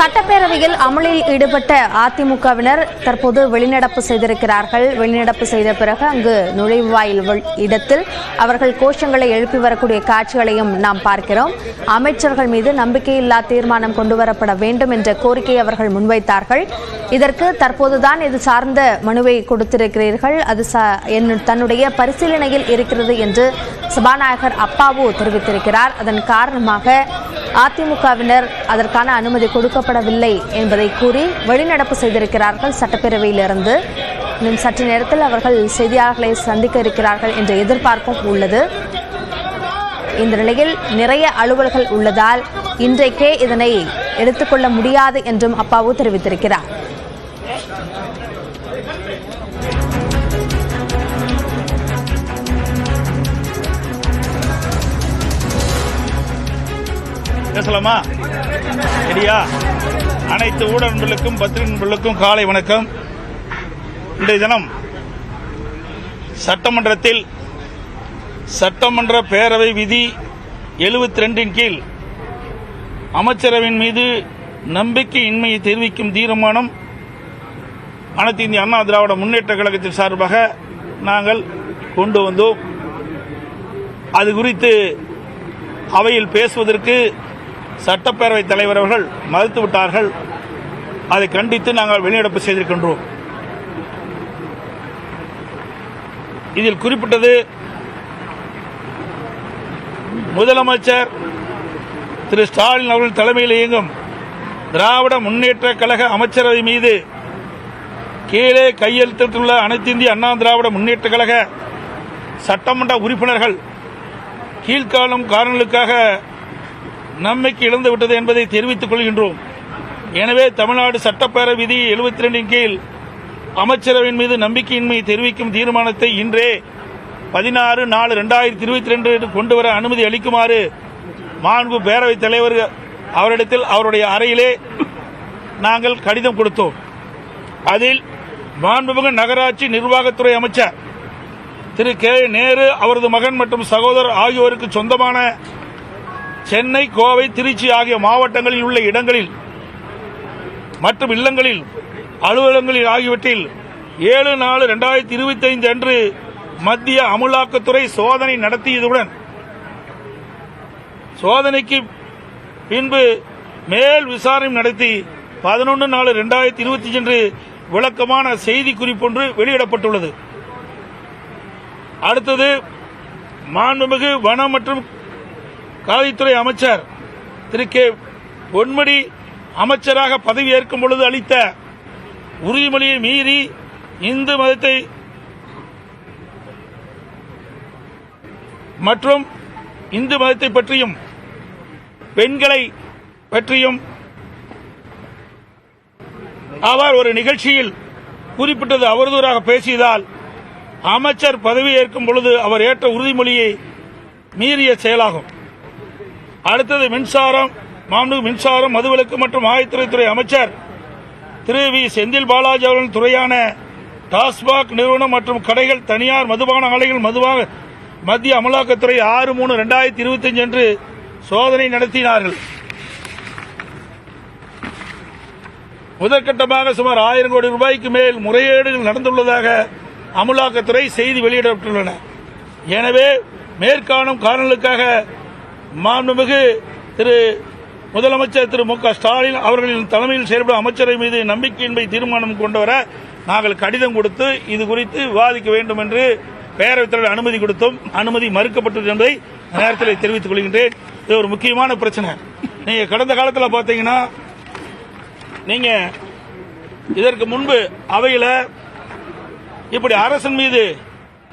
சட்டப்பேரவையில் அமளியில் ஈடுபட்ட அதிமுகவினர் தற்போது வெளிநடப்பு செய்திருக்கிறார்கள். வெளிநடப்பு செய்த பிறகு அங்கு நுழைவாயில் இடத்தில் அவர்கள் கோஷங்களை எழுப்பி வரக்கூடிய காட்சிகளையும் நாம் பார்க்கிறோம். அமைச்சர்கள் மீது நம்பிக்கையில்லா தீர்மானம் கொண்டுவரப்பட வேண்டும் என்ற கோரிக்கையை அவர்கள் முன்வைத்தார்கள். இதற்கு தற்போதுதான் இது சார்ந்த மனுவை கொடுத்திருக்கிறீர்கள். அது தன்னுடைய பரிசீலனையில் இருக்கிறது என்று சபாநாயகர் அப்பாவு தெரிவித்திருக்கிறார். அதன் காரணமாக அதிமுகவினர் அதற்கான அனுமதி கொடுக்கப்படவில்லை என்பதை கூறி வெளிநடப்பு செய்திருக்கிறார்கள் சட்டப்பேரவையிலிருந்து. இன்னும் சற்று நேரத்தில் அவர்கள் செய்தியாளர்களை சந்திக்க இருக்கிறார்கள் என்ற எதிர்பார்ப்பும் உள்ளது. இந்த நிலையில் நிறைய அலுவல்கள் உள்ளதால் இன்றைக்கே இதனை எடுத்துக்கொள்ள முடியாது என்றும் அப்பாவு தெரிவித்திருக்கிறார். பேசலாமா சரியா? அனைத்து ஊடக நண்பர்களுக்கும் பத்திரிகை நண்பர்களுக்கும் காலை வணக்கம். இன்றைய தினம் சட்டமன்றத்தில் சட்டமன்ற பேரவை விதி எழுபத்தி ரெண்டின் கீழ் அமைச்சரவையின் மீது நம்பிக்கையின்மையை தெரிவிக்கும் தீர்மானம் அனைத்து இந்திய அண்ணா திராவிட முன்னேற்ற கழகத்தின் சார்பாக நாங்கள் கொண்டு வந்தோம். அது குறித்து அவையில் பேசுவதற்கு சட்டப்பேரவைத் தலைவர் அவர்கள் மறுத்துவிட்டார்கள் அதை கண்டித்து நாங்கள் வெளிநடப்பு செய்திருக்கின்றோம். இதில் குறிப்பிட்டது முதலமைச்சர் திரு ஸ்டாலின் அவர்கள் தலைமையில் இயங்கும் திராவிட முன்னேற்ற கழக அமைச்சரவை மீது கீழே கையெழுத்திட்டுள்ள அனைத்து இந்திய அண்ணா திராவிட முன்னேற்ற கழக சட்டமன்ற உறுப்பினர்கள் கீழ்காணும் காரணங்களுக்காக நம்பிக்கை இழந்து விட்டது என்பதை தெரிவித்துக் கொள்கின்றோம். எனவே தமிழ்நாடு சட்டப்பேரவை விதி எழுபத்தி ரெண்டின் கீழ் அமைச்சரவையின் மீது நம்பிக்கையின்மையை தெரிவிக்கும் தீர்மானத்தை இன்றே பதினாறு நாலு ரெண்டாயிரத்தி இருபத்தி ரெண்டு கொண்டு வர அனுமதி அளிக்குமாறு மாண்பு பேரவைத் தலைவர் அவரிடத்தில் அவருடைய அறையிலே நாங்கள் கடிதம் கொடுத்தோம். அதில் மாண்புமிகு நகராட்சி நிர்வாகத்துறை அமைச்சர் திரு கே நேரு அவரது மகன் மற்றும் சகோதரர் ஆகியோருக்கு சொந்தமான சென்னை கோவை திருச்சி ஆகிய மாவட்டங்களில் உள்ள இடங்களில் மற்றும் இல்லங்களில் அலுவலகங்களில் ஆகியவற்றில் ஏழு நாலு ரெண்டாயிரத்தி இருபத்தி ஐந்து அன்று மத்திய அமலாக்கத்துறை சோதனை நடத்தியதுடன் சோதனைக்கு பின்பு மேல் விசாரணை நடத்தி பதினொன்று நாலு ரெண்டாயிரத்தி இருபத்தி அன்று விளக்கமான செய்தி குறிப்பொன்று வெளியிடப்பட்டுள்ளது. அடுத்தது மாண்புமிகு வனம் மற்றும் காவல்துறை அமைச்சர் திரு கே பொன்முடி அமைச்சராக பதவியேற்கும் பொழுது அளித்த உறுதிமொழியை மீறி இந்து மதத்தை மற்றும் இந்து மதத்தை பற்றியும் பெண்களை பற்றியும் அவர் ஒரு நிகழ்ச்சியில் குறிப்பிட்டது அவதூறாக பேசியதால் அமைச்சர் பதவியேற்கும் பொழுது அவர் ஏற்ற உறுதிமொழியை மீறிய செயலாகும். அடுத்தது மின்சாரம் மாண்புமிகு மின்சாரம் மதுவிலக்கு மற்றும் ஆயத்துறைத்துறை அமைச்சர் திரு வி செந்தில் பாலாஜி அவர்களின் துறையான டாஸ்மாக் நிறுவனம் மற்றும் கடைகள் தனியார் மதுபான ஆலைகள் மதுவாக மத்திய அமலாக்கத்துறை ஆறு மூணு ரெண்டாயிரத்தி இருபத்தி அன்று சோதனை நடத்தினார்கள். முதற்கட்டமாக சுமார் ஆயிரம் கோடி ரூபாய்க்கு மேல் முறையீடுகள் நடந்துள்ளதாக அமலாக்கத்துறை செய்தி வெளியிடப்பட்டுள்ளன. எனவே மேற்காணும் காரணங்களுக்காக மாண்புமிகு திரு முதலமைச்சர் திரு மு க ஸ்டாலின் அவர்களின் தலைமையில் செயல்படும் அமைச்சரை மீது நம்பிக்கையின்மை தீர்மானம் கொண்டு வர நாங்கள் கடிதம் கொடுத்து இது குறித்து விவாதிக்க வேண்டும் என்று பேரவைத் தலைவர் அனுமதி கொடுத்தோம் அனுமதி மறுக்கப்பட்டது என்பதை நேரத்தில் தெரிவித்துக் கொள்கின்றேன். இது ஒரு முக்கியமான பிரச்சனை. நீங்க கடந்த காலத்தில் பார்த்தீங்கன்னா நீங்க இதற்கு முன்பு அவையில் இப்படி அரசின் மீது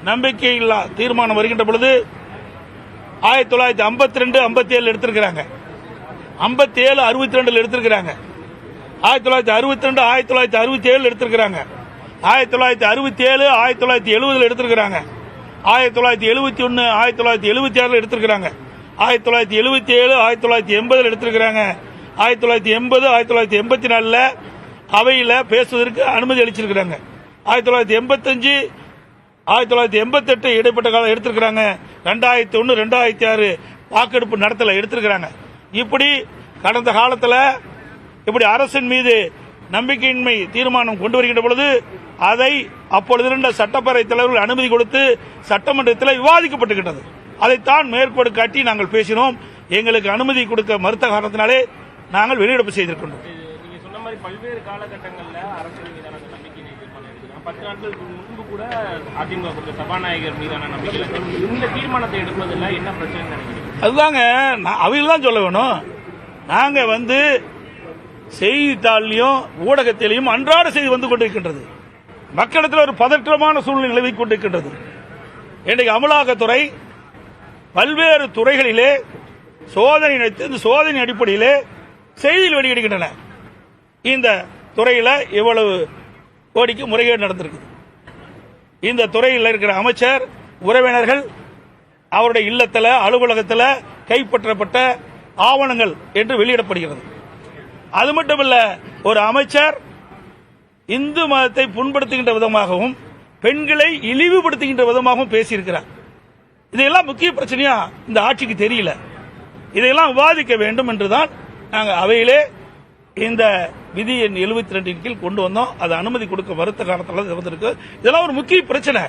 நம்பிக்கையில்லா தீர்மானம் வருகின்ற பொழுது ஆயிரத்தி தொள்ளாயிரத்தி ஐம்பத்தி ரெண்டு ஐம்பத்தி ஏழு எடுத்திருக்கிறாங்க ஐம்பத்தி ஏழு அறுபத்தி ரெண்டுல எடுத்திருக்கிறாங்க ஆயிரத்தி தொள்ளாயிரத்தி அறுபத்தி ரெண்டு ஆயிரத்தி தொள்ளாயிரத்தி அறுபத்தி ஏழு எடுத்திருக்கிறாங்க ஆயிரத்தி தொள்ளாயிரத்தி அறுபத்தி ஏழு ஆயிரத்தி தொள்ளாயிரத்தி எழுபதுல எடுத்திருக்கிறாங்க ஆயிரத்தி தொள்ளாயிரத்தி எழுபத்தி ஒன்று ஆயிரத்தி தொள்ளாயிரத்தி எழுபத்தி ஆறில் எடுத்திருக்கிறாங்க ஆயிரத்தி தொள்ளாயிரத்தி எழுபத்தி ஏழு ஆயிரத்தி தொள்ளாயிரத்தி எண்பதில் எடுத்திருக்கிறாங்க ஆயிரத்தி தொள்ளாயிரத்தி எண்பது ஆயிரத்தி தொள்ளாயிரத்தி எண்பத்தி நாலில் அவையில் பேசுவதற்கு அனுமதி அளிச்சிருக்கிறாங்க ஆயிரத்தி தொள்ளாயிரத்தி எண்பத்தஞ்சு ஆயிரத்தி தொள்ளாயிரத்தி எண்பத்தெட்டு இடைப்பட்ட காலம் எடுத்திருக்கிறாங்க. ரெண்டாயிரத்தி ஒன்று ரெண்டாயிரத்தி ஆறு வாக்கெடுப்பு நடத்தல எடுத்திருக்கிறாங்க. இப்படி கடந்த காலத்தில் இப்படி அரசின் மீது நம்பிக்கையின்மை தீர்மானம் கொண்டு வருகின்ற பொழுது அதை அப்பொழுது இருந்த சட்டப்பேரவை தலைவர்கள் அனுமதி கொடுத்து சட்டமன்றத்தில் விவாதிக்கப்பட்டுகின்றது. அதைத்தான் மேற்கோடு காட்டி நாங்கள் பேசினோம். எங்களுக்கு அனுமதி கொடுக்க மறுத்த காரணத்தினாலே நாங்கள் வெளியிடப்பு செய்திருக்கின்றோம். பல்வேறு காலகட்டங்களில் அரசு மீதான நம்பிக்கை பத்து நாட்களுக்கு முன்பு கூட அதிமுக கொடுத்த சபாநாயகர் மீதான நம்பிக்கை இந்த தீர்மானத்தை எடுப்பதில் என்ன பிரச்சனை நினைக்கிறீங்க? அதுதாங்க நான் அவங்க தான் சொல்ல வேணும். நாங்க வந்து செய்தித்தாள்லையும் ஊடகத்திலையும் அன்றாட செய்தி வந்து கொண்டிருக்கின்றது. மக்களிடத்தில் ஒரு பதற்றமான சூழ்நிலை நிலவி கொண்டிருக்கின்றது. இன்றைக்கு அமலாக்கத்துறை பல்வேறு துறைகளிலே சோதனை நடத்தி இந்த சோதனை அடிப்படையிலே செய்தியில் வெளியிடுகின்றன. இந்த துறையில் இவ்வளவு கோடிக்கு முறைகேடு நடந்திருக்குது. இந்த துறையில் இருக்கிற அமைச்சர் உறவினர்கள் அவருடைய இல்லத்தில் அலுவலகத்தில் கைப்பற்றப்பட்ட ஆவணங்கள் என்று வெளியிடப்படுகிறது. அது மட்டுமல்ல ஒரு அமைச்சர் இந்து மதத்தை புண்படுத்துகின்ற விதமாகவும் பெண்களை இழிவுபடுத்துகின்ற விதமாகவும் பேசியிருக்கிறார். இதையெல்லாம் முக்கிய பிரச்சனையா இந்த ஆட்சிக்கு தெரியல. இதையெல்லாம் விவாதிக்க வேண்டும் என்றுதான் நாங்கள் அவையிலே இந்த விதி எண் எழுபத்தி ரெண்டின் கீழ் கொண்டு வந்தோம். அது அனுமதி கொடுக்க வருத்த காலத்தில் இது வந்திருக்கு. இதெல்லாம் ஒரு முக்கிய பிரச்சனை.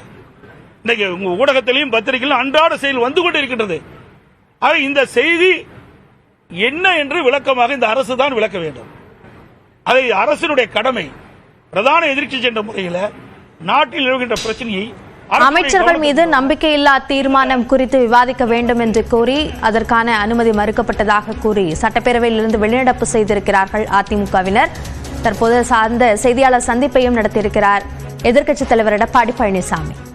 இன்னைக்கு உங்க ஊடகத்திலையும் பத்திரிகையிலும் அன்றாட செயல் வந்து கொண்டு இருக்கின்றது ஆக இந்த செய்தி என்ன என்று விளக்கமாக இந்த அரசு தான் விளக்க வேண்டும். அதை அரசினுடைய கடமை பிரதான எதிர்க்கட்சி என்ற முறையில் நாட்டில் நிலவுகின்ற பிரச்சனையை அமைச்சர்கள் மீது நம்பிக்கையில்லா தீர்மானம் குறித்து விவாதிக்க வேண்டும் என்று கூறி அதற்கான அனுமதி மறுக்கப்பட்டதாக கூறி சட்டப்பேரவையிலிருந்து வெளிநடப்பு செய்திருக்கிறார்கள் அதிமுகவினர். தற்போது சார்ந்த செய்தியாளர் சந்திப்பையும் நடத்தியிருக்கிறார். எதிர்க்கட்சித் தலைவர் எடப்பாடி பழனிசாமி.